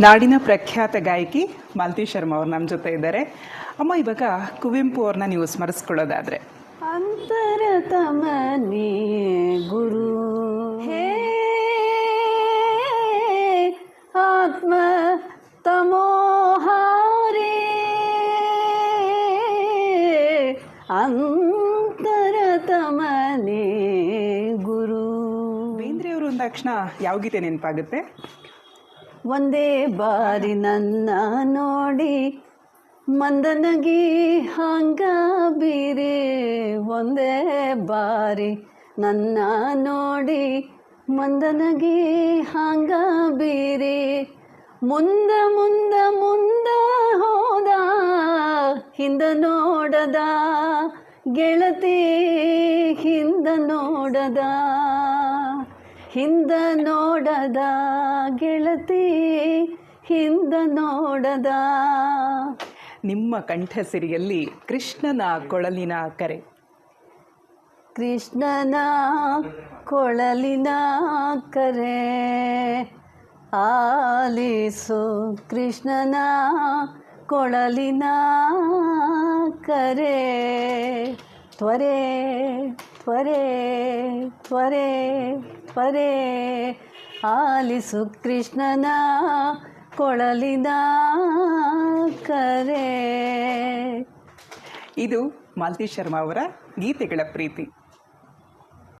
ನಾಡಿನ ಪ್ರಖ್ಯಾತ ಗಾಯಕಿ ಮಾಲತಿ ಶರ್ಮಾ ಅವ್ರು ನಮ್ಮ ಜೊತೆ ಇದ್ದಾರೆ. ಅಮ್ಮ ಇವಾಗ ಕುವೆಂಪು ಅವ್ರನ್ನ ನೀವು ಸ್ಮರಿಸ್ಕೊಳ್ಳೋದಾದ್ರೆ. ಅಂತರತಮನೆ ಗುರು. ಹೇ ಆತ್ಮ ತಮೋಹಾರೇ. ಅಂತರತಮನೆ ಗುರು. ಬೇಂದ್ರೆ ಅವರು ಅಂದಾಕ್ಷಣ ಯಾವ ಗೀತೆ ನೆನಪಾಗುತ್ತೆ? ಒಂದೇ ಬಾರಿ ನನ್ನ ನೋಡಿ ಮಂದನಗಿ ಹಂಗ ಬೀರಿ ಒಂದೇ ಬಾರಿ ನನ್ನ ನೋಡಿ ಮಂದನಗಿ ಹಂಗ ಬೀರಿ ಮುಂದ ಮುಂದ ಮುಂದ ಹೋದ ಹಿಂದ ನೋಡದ ಗೆಳತಿ ಹಿಂದ ನೋಡದ ಹಿಂದ ನೋಡದ ಗೆಳತಿ ಹಿಂದ ನೋಡದ. ನಿಮ್ಮ ಕಂಠಸಿರಿಯಲ್ಲಿ ಕೃಷ್ಣನ ಕೊಳಲಿನ ಕರೆ. ಕೃಷ್ಣನ ಕೊಳಲಿನ ಕರೆ. ಆಲಿಸು ಕೃಷ್ಣನ ಕೊಳಲಿನ ಕರೆ. ತ್ವರೆ ತ್ವರೆ ತ್ವರೆ ತ್ವರೆ. ಆಲಿಸು ಕೃಷ್ಣನ ಕೊಳಲಿನ ಕರೆ. ಇದು ಮಾಲತಿ ಶರ್ಮಾ ಅವರ ಗೀತೆಗಳ ಪ್ರೀತಿ.